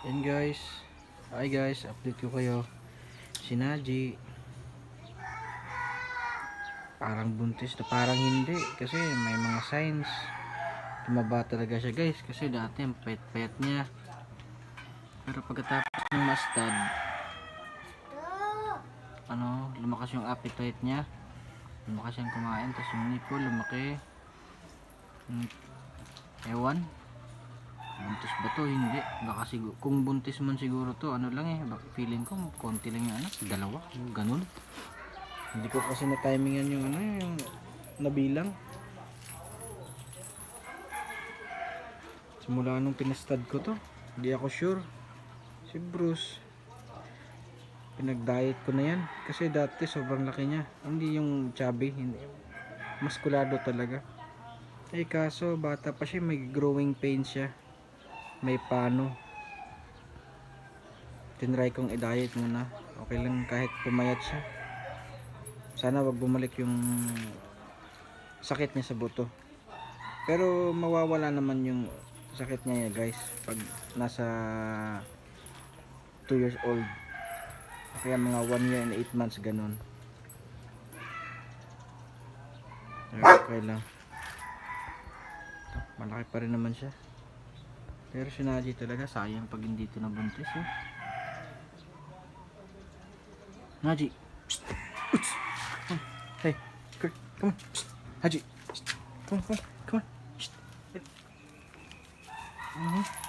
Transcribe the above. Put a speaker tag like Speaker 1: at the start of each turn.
Speaker 1: Yan guys. Hi guys, update ko kayo. Si Naji. Parang buntis na parang hindi. Kasi may mga signs. Tumaba talaga siya guys. Kasi dati ang payat-payat niya. Pero pagkatapos ng mustard, ano, lumakas yung appetite niya. Lumakas siyang kumain. Tapos yung nipple, lumaki. Hmm, Ewan. Buntis ba to? Hindi. Baka siguro, kung buntis man siguro to, ano lang eh, bak- feeling ko, konti lang yung anak, dalawa, ganun. Hindi ko kasi na-timingan yung ano, yung nabilang. Simula nung pinastad ko to, hindi ako sure. Si Bruce, pinag-diet ko na yan. Kasi dati sobrang laki niya. Hindi yung chubby, hindi. Maskulado talaga. Eh kaso, bata pa siya, may growing pains siya may pano. Tinry kong i-diet muna. Okay lang kahit pumayat siya. Sana wag bumalik yung sakit niya sa buto. Pero mawawala naman yung sakit niya ya guys pag nasa 2 years old. Kaya mga 1 year and 8 months ganun. Okay lang. Malaki pa rin naman siya pero si Naji talaga, sayang pag hindi ito nabuntis eh. Naji! Psst! On. Hey! Kurt! Come on! Psst! Haji! Psst! Come on, come on! Come on! Psst! Mhm.